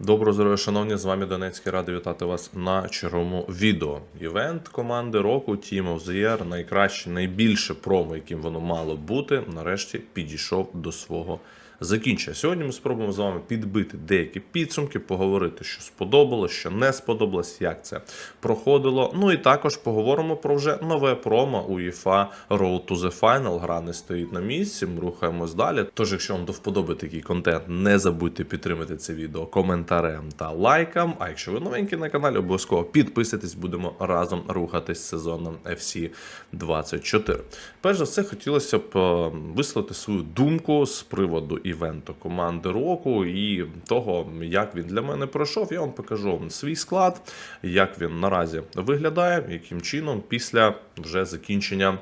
Доброго здоров'я, шановні, з вами Донецький. Радий вітати вас на черговому відео. Івент команди року Team of the Year, найкраще, найбільше промо, яким воно мало бути, нарешті підійшов до свого закінчення. Сьогодні ми спробуємо з вами підбити деякі підсумки, поговорити, що сподобалось, що не сподобалось, як це проходило. Ну і також поговоримо про вже нове промо UEFA Road to the Final. Гра не стоїть на місці. Ми рухаємось далі. Тож, якщо вам до вподоби такий контент, не забудьте підтримати це відео коментарем та лайком. А якщо ви новенькі на каналі, обов'язково підписуйтесь, будемо разом рухатись сезоном FC 24. Перш за все, хотілося б е, висловити свою думку з приводу івенту команди року і того, як він для мене пройшов. Я вам покажу свій склад, як він наразі виглядає, яким чином після вже закінчення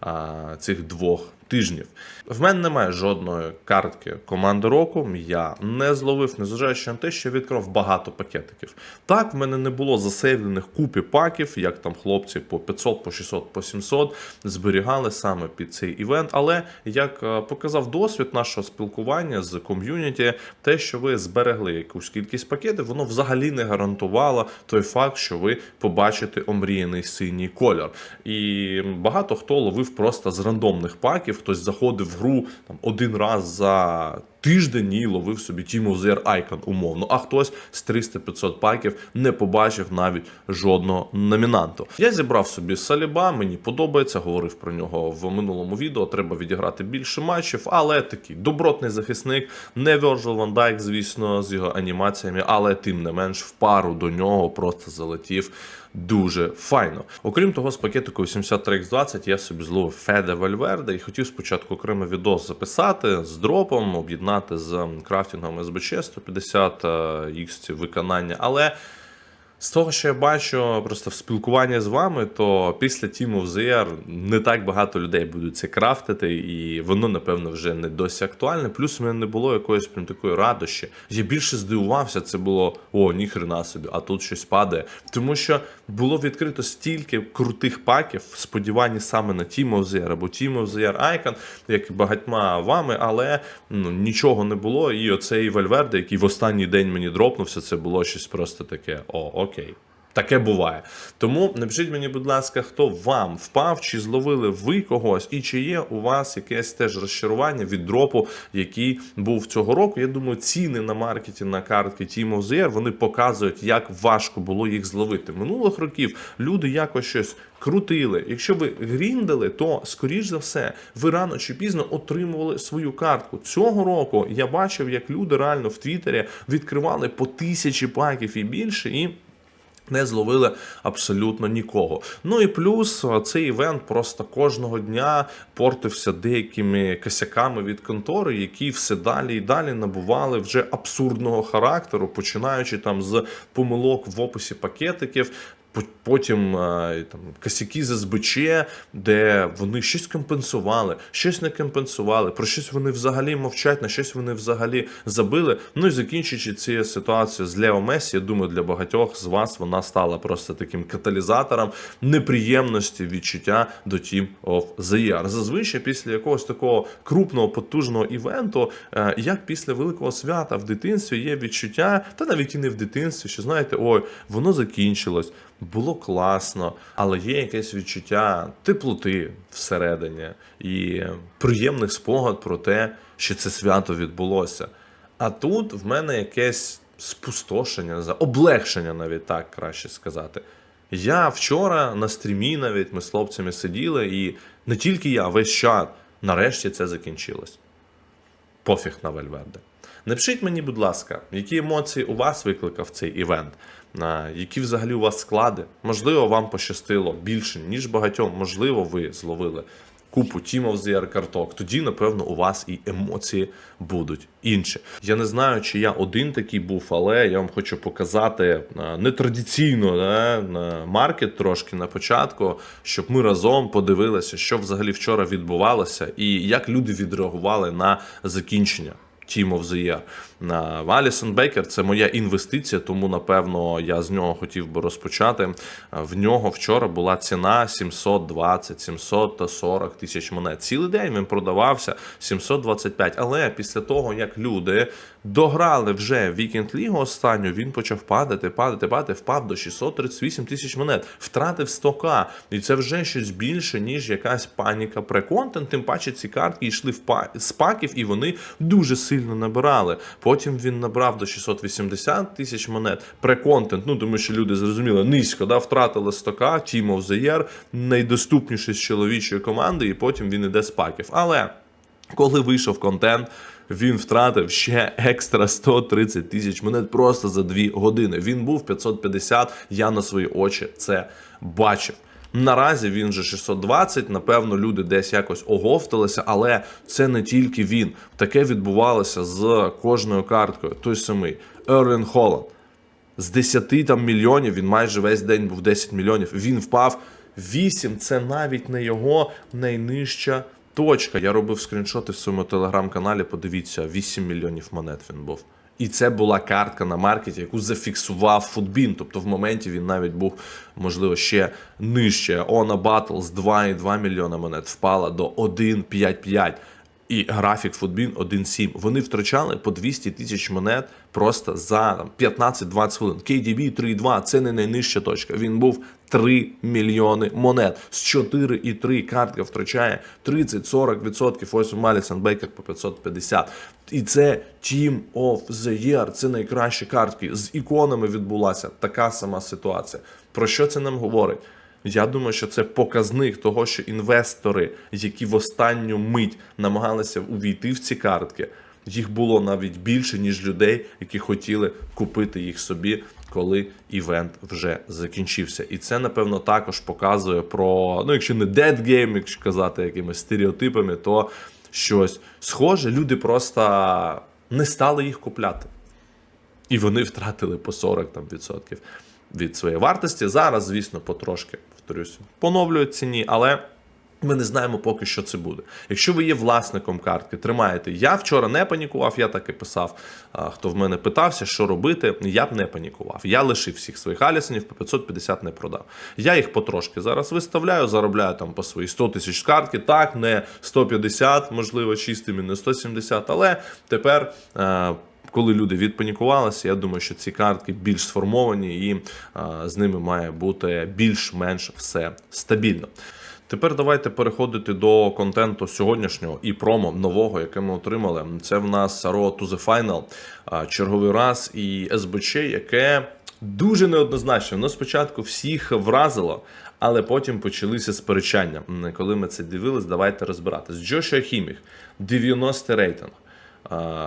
а, цих двох тижнів. В мене немає жодної картки команди року. Я не зловив, незважаючи на те, що відкрив багато пакетиків. Так, в мене не було засейвлених купі паків, як там хлопці по 500, по 600, по 700 зберігали саме під цей івент. Але як е, показав досвід нашого спілкування з ком'юніті, те, що ви зберегли якусь кількість пакетів, воно взагалі не гарантувало той факт, що ви побачите омріяний синій кольор. І багато хто ловив просто з рандомних паків, хтось заходив в гру там один раз за. Тиждень і ловив собі Team of the Year Icon умовно, а хтось з 300-500 паків не побачив навіть жодного номінанту. Я зібрав собі Саліба, мені подобається, говорив про нього в минулому відео. Треба відіграти більше матчів, але такий добротний захисник, не Virgil Van Dijk, звісно, з його анімаціями, але тим не менш в пару до нього просто залетів. Дуже файно. Окрім того, з пакетику 83x20 я собі зловив Феде Вальверде і хотів спочатку окремо відос записати з дропом, об'єднати з крафтингом СБЧ 150 X виконання. Але з того, що я бачу просто в спілкуванні з вами, то після Team of the Year не так багато людей будуть це крафтити, і воно, напевно, вже не досі актуальне. Плюс у мене не було якоїсь прям такої радощі. Я більше здивувався, це було о, ніхрена собі, а тут щось падає. Тому що було відкрито стільки крутих паків в сподіванні саме на Team of the Year або Team of the Year Icon, як і багатьма вами, але ну, нічого не було. І оцей Вальверде, який в останній день мені дропнувся, це було щось просто таке. О, окей. Таке буває. Тому напишіть мені, будь ласка, хто вам впав, чи зловили ви когось, і чи є у вас якесь теж розчарування від дропу, який був цього року. Я думаю, ціни на маркеті на картки Team of the Year, вони показують, як важко було їх зловити. Минулих років люди якось щось крутили. Якщо ви гріндали, то скоріш за все ви рано чи пізно отримували свою картку. Цього року я бачив, як люди реально в Твіттері відкривали по тисячі паків і більше і. Не зловили абсолютно нікого. Ну і плюс цей івент просто кожного дня портився деякими косяками від контори, які все далі і далі набували вже абсурдного характеру, починаючи там з помилок в описі пакетиків. Потім там косяки з СБЧ, де вони щось компенсували, щось не компенсували, про щось вони взагалі мовчать, на щось вони взагалі забили. Ну і закінчуючи цю ситуацію з Лео Месі, я думаю, для багатьох з вас вона стала просто таким каталізатором неприємності відчуття до Team of the Year. Зазвичай після якогось такого крупного потужного івенту, е, як після великого свята в дитинстві, є відчуття, та навіть і не в дитинстві, що знаєте, ой, воно закінчилось було класно, але є якесь відчуття теплоти всередині і приємних спогад про те, що це свято відбулося. А тут в мене якесь спустошення, облегшення, навіть так краще сказати. Я вчора на стрімі навіть ми з хлопцями сиділи, і не тільки я, весь чат, нарешті це закінчилось. Пофіг на Вельверде. Напишіть мені, будь ласка, які емоції у вас викликав цей івент, які взагалі у вас склади. Можливо, вам пощастило більше, ніж багатьом. Можливо, ви зловили купу Team of the Year карток. Тоді, напевно, у вас і емоції будуть інші. Я не знаю, чи я один такий був, але я вам хочу показати е, нетрадиційно да, маркет трошки на початку, щоб ми разом подивилися, що взагалі вчора відбувалося, і як люди відреагували на закінчення. Team of the Year. На Алісон Бейкер це моя інвестиція, тому напевно я з нього хотів би розпочати. В нього вчора була ціна 720-740 тисяч монет. Цілий день він продавався 725. Але після того, як люди дограли вже Вікенд Лігу останню, він почав падати, падати, падати, впав до 638 тисяч монет, втратив 100к. І це вже щось більше, ніж якась паніка преконтент. Тим паче ці картки йшли в па- з паків, і вони дуже сильно набирали. Потім він набрав до 680 тисяч монет. Преконтент, ну тому що люди зрозуміли, низько, да, втратили 100к, Team of the Year, найдоступніший з чоловічої команди, і потім він іде з паків. Але коли вийшов контент, він втратив ще екстра 130 тисяч монет просто за 2 години. Він був 550, я на свої очі це бачив. Наразі він же 620, напевно, люди десь якось оговталися, але це не тільки він. Таке відбувалося з кожною карткою. Той самий Ерлін Холланд. З 10 там мільйонів він майже весь день був 10 мільйонів. Він впав 8. Це навіть не його найнижча точка. Я робив скріншоти в своєму телеграм-каналі. Подивіться, 8 мільйонів монет він був. І це була картка на маркеті, яку зафіксував Футбін. Тобто в моменті він навіть був, можливо, ще нижче. Она Battles з 2,2 мільйона монет впала до 1,55. І графік Футбін 1.7. Вони втрачали по 200 тисяч монет просто за там, 15-20 хвилин. KDB 3.2 це не найнижча точка. Він був 3 мільйони монет. З 4,3 картка втрачає 30-40%. Ось Малісон Бейкер по 550. І це Team of the Year. Це найкращі картки. З іконами відбулася така сама ситуація. Про що це нам говорить? Я думаю, що це показник того, що інвестори, які в останню мить намагалися увійти в ці картки, їх було навіть більше, ніж людей, які хотіли купити їх собі, коли івент вже закінчився. І це, напевно, також показує про, ну, якщо не dead game, якщо казати якимись стереотипами, то щось схоже, люди просто не стали їх купляти. І вони втратили по 40 там, відсотків від своєї вартості. Зараз, звісно, потрошки, повторюся, поновлюють ціні, але ми не знаємо поки що це буде. Якщо ви є власником картки, тримаєте. Я вчора не панікував, я так і писав. Хто в мене питався, що робити, я б не панікував. Я лишив всіх своїх алісонів, по 550 не продав. Я їх потрошки зараз виставляю, заробляю там по свої 100 тисяч з картки. Так, не 150, можливо, чистими, не 170, але тепер. Е, коли люди відпанікувалися, я думаю, що ці картки більш сформовані і а, з ними має бути більш-менш все стабільно. Тепер давайте переходити до контенту сьогоднішнього і промо нового, яке ми отримали. Це в нас Road to the Final, а, черговий раз і СБЧ, яке дуже неоднозначно. Воно спочатку всіх вразило, але потім почалися сперечання. Коли ми це дивились, давайте розбиратись. Джошуа Хіміх, 90 рейтинг.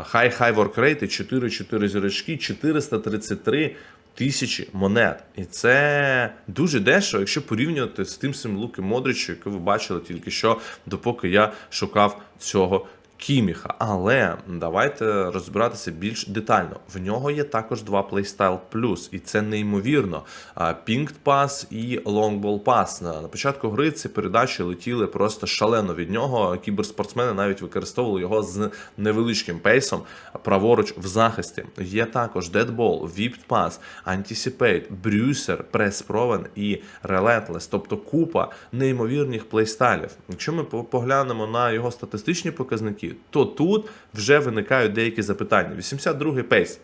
Хай-хай воркрейти 4-4 зірочки, 433 тисячі монет. І це дуже дешево, якщо порівнювати з тим самим Луки Модричем, який ви бачили тільки що, допоки я шукав цього Кіміха. Але давайте розбиратися більш детально. В нього є також два Playstyle Plus, і це неймовірно. Pinged Pass і Ball Pass. На початку гри ці передачі летіли просто шалено від нього. Кіберспортсмени навіть використовували його з невеличким пейсом праворуч в захисті. Є також Deadball, Whipped Pass, Anticipate, Bruiser, Press Proven і Relentless. Тобто купа неймовірних плейстайлів. Якщо ми поглянемо на його статистичні показники, то тут вже виникають деякі запитання. 82-й пейс.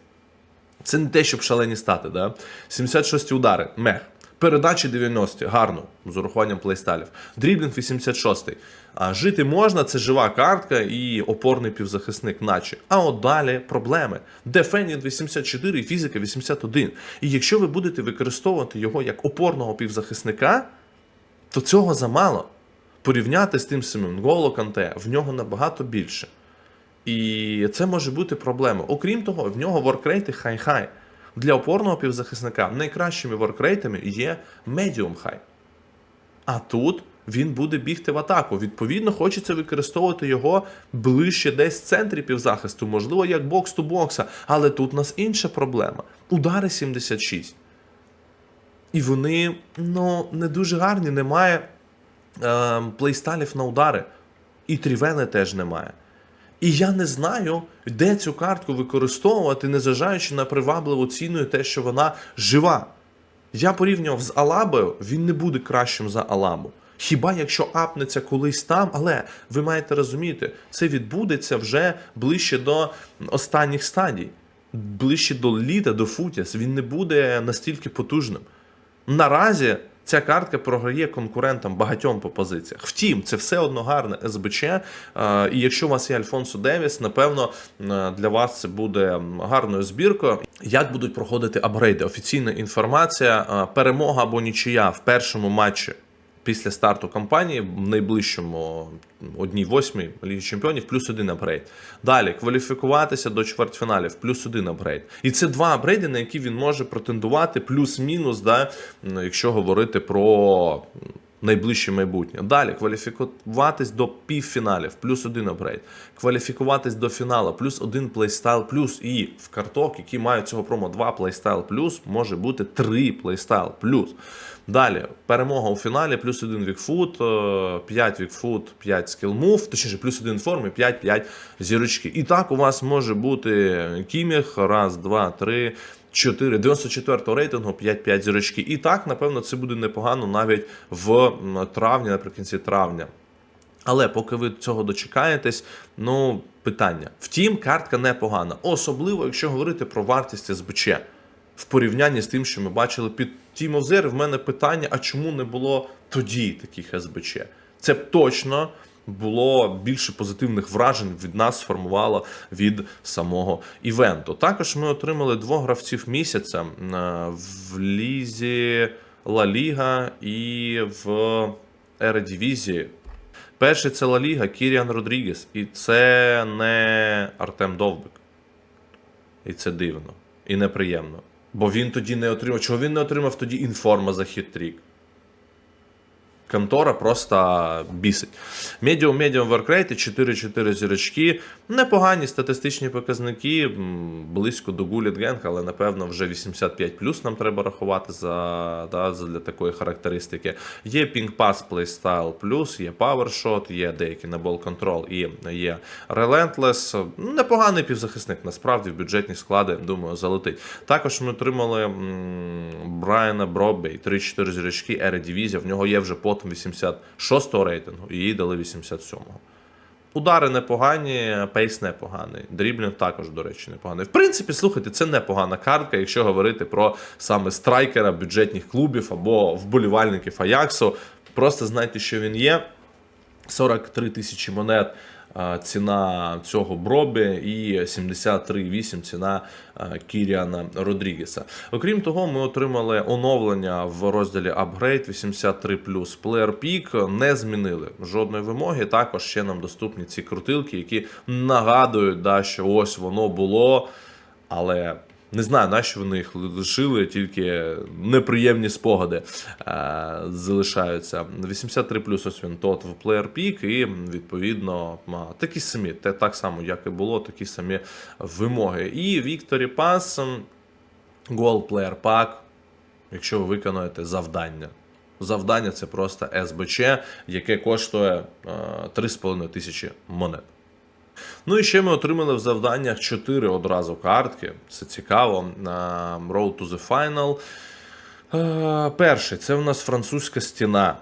Це не те, щоб шалені стати, да? 76 удари, мех. Передачі 90 гарно, з урахуванням плейстайлів. Дріблінг 86 А жити можна, це жива картка і опорний півзахисник, наче. А от далі проблеми. Дефендінг 84 і фізика 81. І якщо ви будете використовувати його як опорного півзахисника, то цього замало. Порівняти з тим самим Нголо Канте, в нього набагато більше. І це може бути проблема. Окрім того, в нього воркрейти хай-хай. Для опорного півзахисника найкращими воркрейтами є medium high. А тут він буде бігти в атаку. Відповідно, хочеться використовувати його ближче десь в центрі півзахисту, можливо, як бокс ту бокса. Але тут у нас інша проблема. Удари 76. І вони ну, не дуже гарні, немає е, плейстайлів на удари. І трівени теж немає. І я не знаю, де цю картку використовувати, незважаючи на привабливу ціну і те, що вона жива. Я порівнював з Алабою, він не буде кращим за Алабу. Хіба якщо апнеться колись там, але ви маєте розуміти, це відбудеться вже ближче до останніх стадій, ближче до літа, до Футіс. Він не буде настільки потужним. Наразі ця картка програє конкурентам багатьом по позиціях. Втім, це все одно гарне СБЧ. е, І якщо у вас є Альфонсо Девіс, напевно е, для вас це буде гарною збіркою. Як будуть проходити апгрейди? Офіційна інформація, е, перемога або нічия в першому матчі. Після старту кампанії в найближчому одній восьмій Лігі Чемпіонів плюс один апгрейд. Далі кваліфікуватися до чвертьфіналів, плюс один апгрейд. І це два апгрейди, на які він може претендувати, плюс-мінус, да, якщо говорити про найближче майбутнє. Далі кваліфікуватись до півфіналів, плюс один апгрейд. Кваліфікуватись до фіналу, плюс один плейстайл плюс. І в карток, які мають цього промо 2 плейстайл плюс, може бути 3 плейстайл плюс. Далі перемога у фіналі, плюс один вікфут, 5 вікфут, 5 скілмув, точніше, плюс один форми, 5, 5 зірочки. І так у вас може бути кіміх, раз, два, три. 4, 94 рейтингу, 5-5 зірочки. І так, напевно, це буде непогано навіть в травні, наприкінці травня. Але поки ви цього дочекаєтесь, ну питання. Втім, картка непогана, особливо якщо говорити про вартість СБЧ. В порівнянні з тим, що ми бачили під Team of в мене питання: а чому не було тоді таких СБЧ? Це б точно було більше позитивних вражень від нас сформувало від самого івенту. Також ми отримали двох гравців місяця е, в лізі Ла Ліга і в Ередивізії. Перший це Ла Ліга Кіріан Родрігес, і це не Артем Довбик. І це дивно і неприємно. Бо він тоді не отримав. Чого він не отримав тоді інформа за хіт-трік? Контора просто бісить. Медіум медіум воркрейти 4-4 зірочки. Непогані статистичні показники, близько до Гуліт Генг, але напевно вже 85 плюс нам треба рахувати за, да, для такої характеристики. Є Ping Pass Playstyle плюс, є Powershot, є деякий на Ball Control і є Relentless. Непоганий півзахисник, насправді в бюджетні склади, думаю, залетить. Також ми отримали Брайана Броббей, 3-4 зірочки, Ередивізія. В нього є вже потім 86-го рейтингу, і їй дали 87-го. Удари непогані, пейс непоганий. Дріблінг також, до речі, непоганий. В принципі, слухайте, це непогана картка, якщо говорити про саме страйкера бюджетних клубів або вболівальників Аяксу. Просто знайте, що він є. 43 тисячі монет ціна цього Бробі і 73,8 ціна Кіріана Родрігеса. Окрім того, ми отримали оновлення в розділі Upgrade 83 Player Peak. Не змінили жодної вимоги. Також ще нам доступні ці крутилки, які нагадують, да, що ось воно було, але. Не знаю, нащо вони їх лишили, тільки неприємні спогади е, залишаються. 83 плюс ось він тот в Player Peak, і відповідно такі самі, те так само, як і було, такі самі вимоги. І м, Gold Player Pack, якщо ви виконуєте завдання. Завдання це просто СБЧ, яке коштує е, 3,5 тисячі монет. Ну і ще ми отримали в завданнях 4 одразу картки. Це цікаво. Road to the Final. Е, Перший це у нас французька стіна.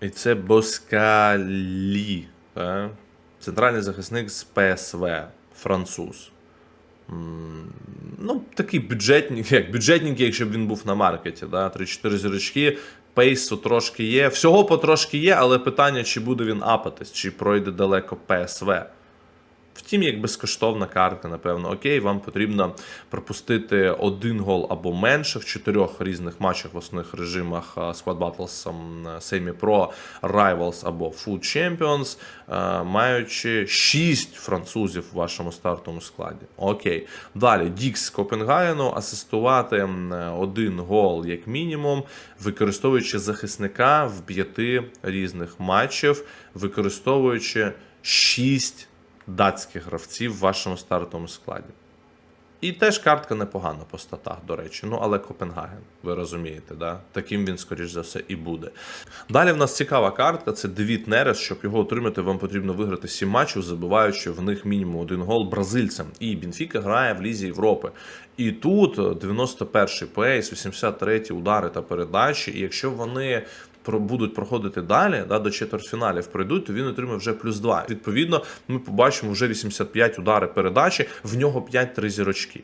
І це Боскалі. е, Центральний захисник з ПСВ. Француз. Ну, такий бюджетний, як бюджетненький, якщо б він був на маркеті. Да? 3-4 зірочки. Пейсу трошки є. Всього потрошки є, але питання, чи буде він апатись, чи пройде далеко ПСВ. Втім, як безкоштовна картка, напевно, окей, вам потрібно пропустити один гол або менше в чотирьох різних матчах в основних режимах а, Squad Battles, Semi Pro, Rivals або Food Champions, е, маючи 6 французів у вашому стартовому складі. Окей. Далі Дікс Копенгагену асистувати один гол як мінімум, використовуючи захисника в п'яти різних матчів, використовуючи 6 датських гравців в вашому стартовому складі. І теж картка непогана по статах, до речі. Ну, але Копенгаген, ви розумієте, да? таким він, скоріш за все, і буде. Далі в нас цікава картка це Девід Нерес. Щоб його отримати, вам потрібно виграти 7 матчів, забиваючи в них мінімум один гол бразильцям. І Бінфіка грає в Лізі Європи. І тут 91-й пейс, 83-ті удари та передачі. І якщо вони будуть проходити далі, да, до четвертьфіналів пройдуть, то він отримає вже плюс 2. Відповідно, ми побачимо вже 85 удари передачі, в нього 5-3 зірочки.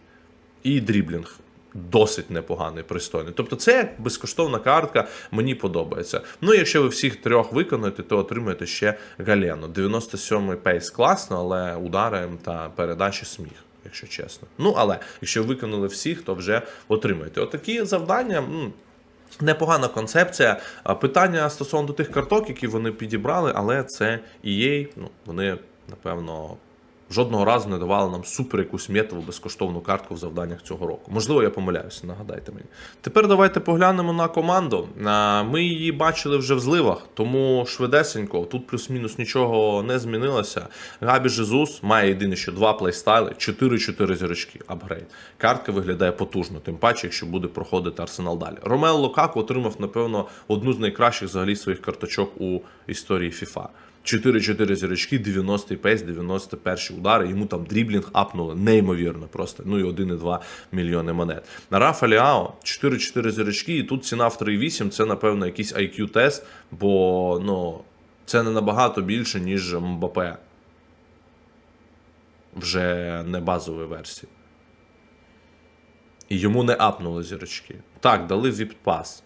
І дріблінг. Досить непоганий, пристойний. Тобто, це як безкоштовна картка, мені подобається. Ну, якщо ви всіх трьох виконуєте, то отримаєте ще Галену. 97-й пейс класно, але удари та передачі сміх, якщо чесно. Ну, але якщо виконали всіх, то вже отримаєте. Отакі завдання. Непогана концепція. Питання стосовно тих карток, які вони підібрали, але це EA, ну вони напевно. Жодного разу не давали нам супер якусь метову безкоштовну картку в завданнях цього року. Можливо, я помиляюся, нагадайте мені. Тепер давайте поглянемо на команду. Ми її бачили вже в зливах, тому швидесенько, тут плюс-мінус нічого не змінилося. Габі Жезус має єдине, що два плейстайли, 4-4 зірочки, апгрейд. Картка виглядає потужно, тим паче, якщо буде проходити арсенал далі. Ромео Лукаку отримав, напевно, одну з найкращих взагалі своїх карточок у історії FIFA. 4-4 зірочки, 90-й пейс, 91 удари. Йому там дріблінг апнули неймовірно просто. Ну і 1,2 мільйони монет. На Рафа Ліао 4-4 зірочки, і тут ціна в 3,8 це, напевно, якийсь IQ-тест, бо ну, це не набагато більше, ніж Мбапе. Вже не базової версії. І йому не апнули зірочки. Так, дали віп-пас.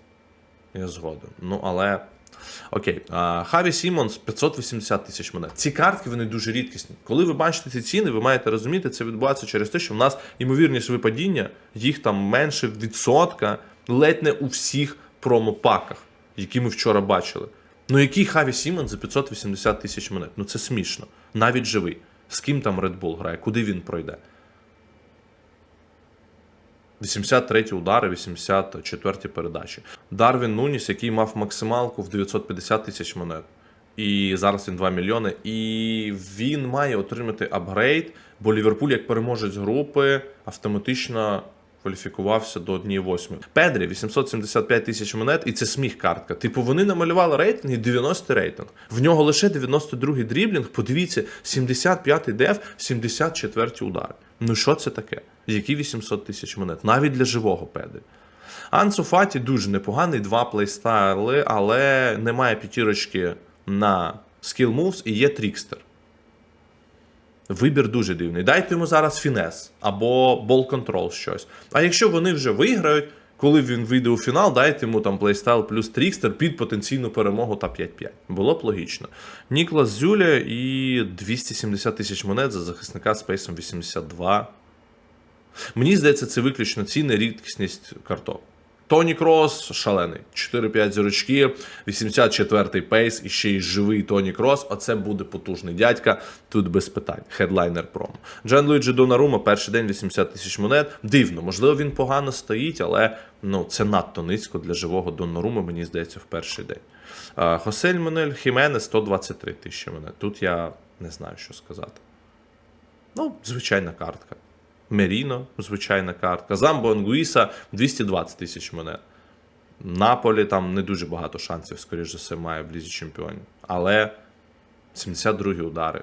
Я згоден. Ну, але. Окей, Хаві Сімонс 580 тисяч монет. Ці картки вони дуже рідкісні. Коли ви бачите ці ціни, ви маєте розуміти, це відбувається через те, що в нас ймовірність випадіння, їх там менше відсотка, ледь не у всіх промопаках, які ми вчора бачили. Ну який Хаві Сімонс за 580 тисяч монет? Ну це смішно. Навіть живий. З ким там Red Bull грає, куди він пройде? 83 удари, 84 передачі. Дарвін Нуніс, який мав максималку в 950 тисяч монет. І зараз він 2 мільйони. І він має отримати апгрейд, бо Ліверпуль, як переможець групи, автоматично кваліфікувався до 1,8. Педрі 875 тисяч монет, і це сміх картка. Типу, вони намалювали рейтинг і 90 рейтинг. В нього лише 92-й дріблінг. Подивіться, 75-й деф, 74-й удар. Ну що це таке? Які 800 тисяч монет? Навіть для живого педи. Ансу Фаті дуже непоганий, два плейстайли, але немає п'ятірочки на Skill Moves і є трікстер. Вибір дуже дивний. Дайте йому зараз фінес або бол контрол щось. А якщо вони вже виграють, коли він вийде у фінал, дайте йому там плейстайл плюс трікстер під потенційну перемогу та 5-5. Було б логічно. Ніклас Зюля і 270 тисяч монет за захисника з пейсом 82. Мені здається, це виключно цінна рідкісність карток. Тоні Крос шалений. 4-5 зірочки, 84-й пейс і ще й живий Тоні Крос. Оце буде потужний дядька. Тут без питань. Хедлайнер промо. Джан Луїджі Донарума, перший день 80 тисяч монет. Дивно, можливо, він погано стоїть, але ну, це надто низько для живого Донарума, мені здається, в перший день. Хосель Менель Хімене 123 тисячі монет. Тут я не знаю, що сказати. Ну, звичайна картка. Меріно, звичайна картка. Замбо Ангуїса 220 тисяч монет. Наполі там не дуже багато шансів, скоріш за все, має в Лізі Чемпіонів. Але 72 удари.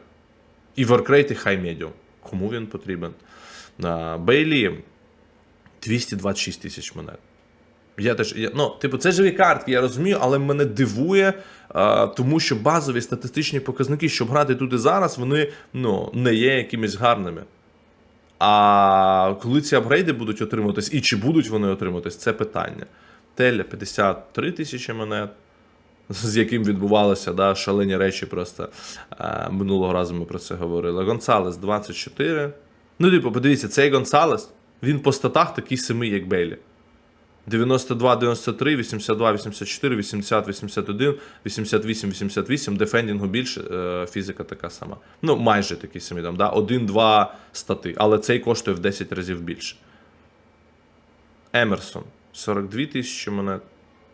І воркрейт, і хай медіум. Кому він потрібен? Бейлі 226 тисяч монет. Я теж, я, ну, типу, це живі картки, я розумію, але мене дивує, а, тому що базові статистичні показники, щоб грати тут і зараз, вони ну, не є якимись гарними. А коли ці апгрейди будуть отримуватись, і чи будуть вони отримуватись, це питання. Теля 53 тисячі монет, з яким відбувалися да, шалені речі просто е, минулого разу ми про це говорили. Гонсалес 24. Ну, типу, подивіться, цей Гонсалес, він по статах такий самий, як Бейлі. 92, 93, 82, 84, 80, 81, 88, 88, дефендінгу більше, фізика така сама. Ну, майже такі самі там, да? 1-2 стати, але цей коштує в 10 разів більше. Емерсон 42 тисячі монет.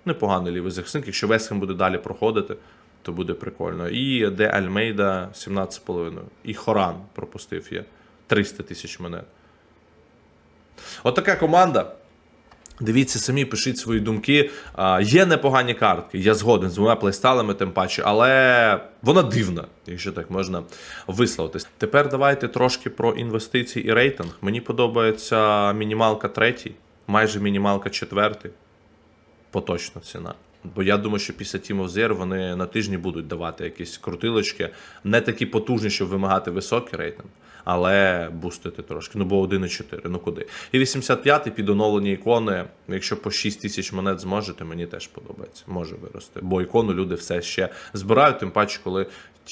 Непоганий лівий захисник. Якщо Весхем буде далі проходити, то буде прикольно. І Де Альмейда 17,5. І Хоран пропустив є 300 тисяч монет. Отака команда. Дивіться самі, пишіть свої думки. А, є непогані картки, я згоден з двома плейстайлами, тим паче, але вона дивна, якщо так можна висловитись. Тепер давайте трошки про інвестиції і рейтинг. Мені подобається мінімалка третій, майже мінімалка четвертий. Поточна ціна. Бо я думаю, що після Team of Year вони на тижні будуть давати якісь крутилочки, не такі потужні, щоб вимагати високий рейтинг, але бустити трошки. Ну бо 1,4, ну куди. І 85-й під оновлені ікони, якщо по 6 тисяч монет зможете, мені теж подобається. Може вирости. Бо ікону люди все ще збирають, тим паче, коли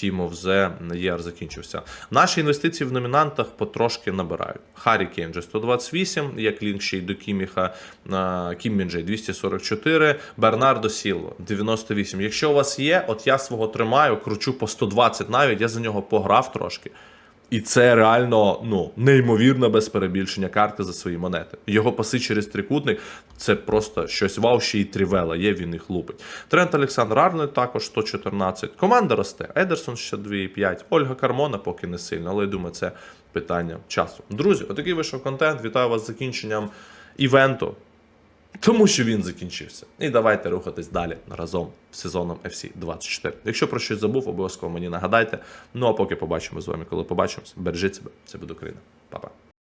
of the Year закінчився. Наші інвестиції в номінантах потрошки набирають. Харі Кейн вже 128, як лінк ще й до Кіміха, а, Кім Мінджей 244, Бернардо Сілво 98. Якщо у вас є, от я свого тримаю, кручу по 120 навіть, я за нього пограв трошки. І це реально ну неймовірно без перебільшення карти за свої монети. Його паси через трикутник це просто щось вау, ще й трівела є, він їх лупить. Трент Олександр Арнольд також 114. Команда росте. Едерсон ще 2,5. Ольга Кармона поки не сильно, але я думаю, це питання часу. Друзі, отакий вийшов контент. Вітаю вас з закінченням івенту. Тому що він закінчився. І давайте рухатись далі разом з сезоном FC 24. Якщо про щось забув, обов'язково мені нагадайте. Ну а поки побачимо з вами, коли побачимось. Бережіть себе, це буде Україна. Па-па.